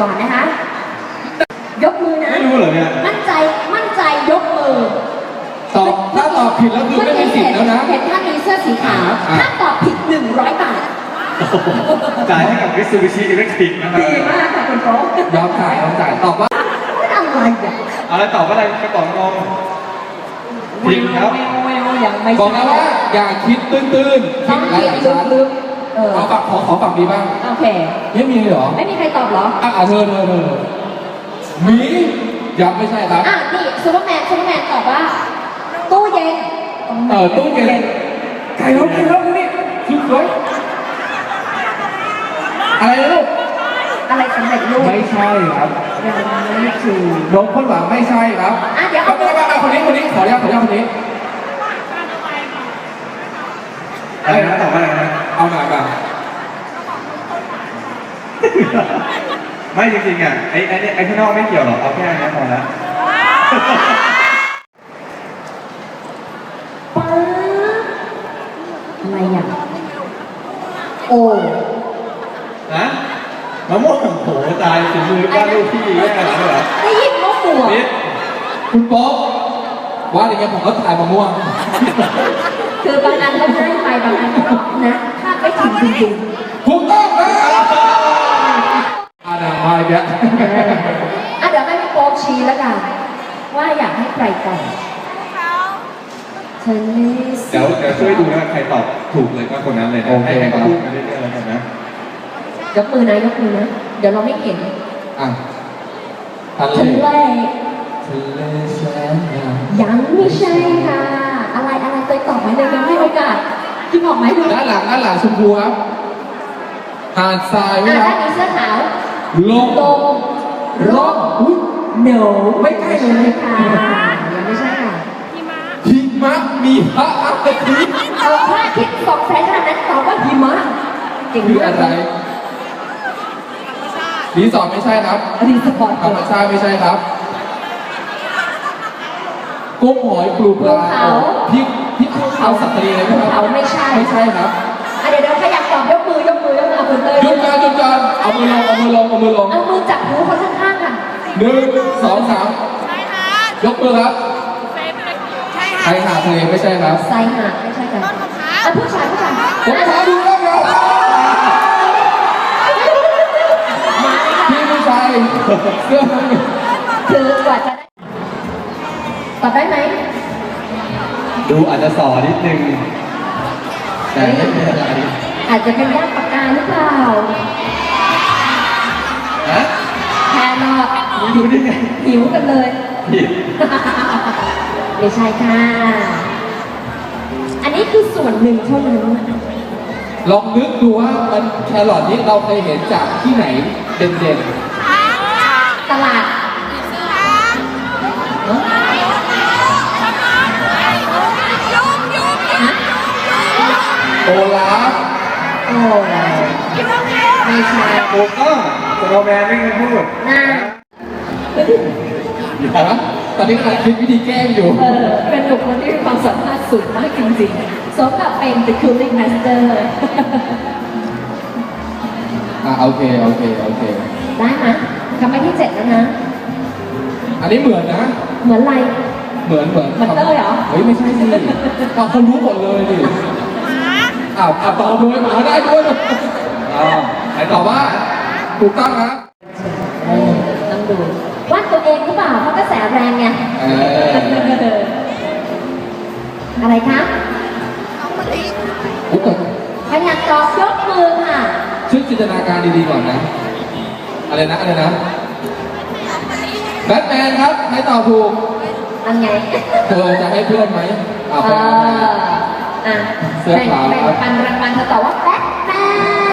ก่อนนะคะ ยกมือนะ ไม่รู้เหรอเนี่ย มั่นใจ มั่นใจยกมือ ตอบถ้าตอบผิดแล้วคือไม่มีสิทธิ์แล้วนะ เห็นท่านนี้เสื้อสีขาว อะ ถ้าตอบผิด100บาท จ่ายให้กับ Mitsubishi Electric นะครับดีมากค่ะคุณโป๊ะยอมจ่ายยอมจ่ายตอบว่าไม่อะไรอะเอาแล้วตอบว่าอะไรกระป๋องนมผิดครับ แววแววยังไม่บอกแล้วว่าอย่าคิดตื้นๆต้องคิเขีดยนไร้สาระลึกๆ เออขอฝั่งขอขอฝั่งนี้บ้างโอเค ไม่มีเหรอไม่มีใครตอบเหรอ อะอะเธอเธอเธอหมียังไม่ใช่ครับ อะนี่ซูเปอร์แมนซูเปอร์แมนตอบว่า ตู้เย็นเออตู้เย็นไก่แล้วไก่แล้วนี่ชุดสวยอะไรนะลูกอะไรสำเร็จรูปไม่ใช่ครับยังไม่ถูกน้องคนหลังไม่ใช่ครับอะเดี๋ยวเอาเอาไปไปคนนี้คนนี้ขออนุญาตขออนุญาตคนนี้อะไรนะตอบว่าอะไรนะ เอาหน่อยก่อนไม่จริงๆอะไอ้ไอ้นี่ไอ้ข้างนอกไม่เกี่ยวหรอกเอาแค่อันนี้พอละป๊าบอะไรอะโอ้นะมะม่วงโหตายถึงมือป้าลูกพี่แย่แล้วเหรอได้ยินมะม่วงนิดคุณโป๊ะว่าอย่างเงี้ยผมก็ถ่ายมะม่วงคือบางอันก็ให้ไปบางอันก็นะ คาดไม่ถึงจริงถูกต้องครับอาดามมาอีกแล้วๆอะเดี๋ยวให้พี่โป๊ปชี้แล้วกัน ว่าอยากให้ใครก่อนเทนนิสเดี๋ยวเดี๋ยวช่วยดูนะใครตอบถูกเลยก็คนนั้นเลยนะให้ให้เขาพูดมาเรื่อยๆแล้วกันนะยกมือนะยกมือนะเดี๋ยวเราไม่เห็นอะทะเลทะเลทะเลแสนงามยังไม่ใช่ค่ะ อะไรอะไรเตยตอบไหมเลยยังให้โอกาส ที่บอกไหมดูด้านหลังด้านหลังชมพูครับหาดทรายไหมอะครัด้าบนนี้เสื้อขาวลมลมร่องอุ้ย no ไม่ใช่เลยค่ะยังไม่ใช่ค่ะหิมะมีพระอาทิตย์เอาพระอาทิตย์สองแสนขนาดนั้นตอบว่าหิมะเก่งคือมากอะไรรีสอร์ทไม่ใช่ครับรีสปอร์ตธรรมชาติไม่ใช่ครับกุ้งหอยปลูปลาพี่ พี่ภูเขาสัตว์ทะเลเลยไหมคเขารับไม่ใช่ไม่ใช่ครับอะเดี๋ยวเดี๋ยวขยับตอบยกมือยกมือยกมือคุณเตยหยุดการหยุดการเอามือลงเอามือลงเอามือลงเอามือจับหูคนข้างๆกันหนึ่งสองสามยกมือครับใครหาทะเลไม่ใช่ครับไซหาดไม่ใช่กันอะผู้ชายผู้ชายผมขอดูแล้วครับพี่ผู้ชายเสื้อน้ำเงินคือกว่าจะได้ตอบได้ไหม ดูอาจจะสอนิดนึงแต่ไม่เป็นไรอาจจะเป็นย่านปากกาหรือเปล่าฮะแครอทดูได้ไงหิวกันเลย ผิดไม่ใช่ค่ะ อันนี้คือส่วนหนึ่งเท่านั้นลองนึกดูว่ามันแครอทนี้เราเคยเห็นจากที่ไหนเด่นต ไม่ใช่ถูกต้องสโนว์แมนไม่เคยพูดนะแต่ว่าตอนนี้กำลังคิดวิธีแก้อยู่ เออเป็นบุคคลที่มีความสามารถสูงมากจริงๆสมกับเป็น The Cooling Master อะโอเคโอเคโอเค ได้ไหมทำไปที่เจ็ดแล้วนะ อันนี้เหมือนนะ เหมือนอะไร เหมือนเหมือนเหมือนเต้ยเหรอ เฮ้ยไม่ใช่สิเอาเขารู้หมดเลยดิอ้าวอะตอบด้วยหมาได้ด้วยอ๋อใครตอบว่าถูกต้องนะเออต้องดูว่าตัวเองหรือเปล่าเพราะกระแสแรงไงเอออะไรคะอุ๊ยแต่ใครอยากตอบยกมือค่ะ ช่วยจินตนาการดีๆก่อนนะ อะไรนะอะไรนะแบทแมนครับให้ตอบถูกอันไง เธอจะให้เพื่อนไหมเอาเอไปออ่ะเสื้อแบ่งขาว แบ่งครับปันรางวัลเธอตอบว่า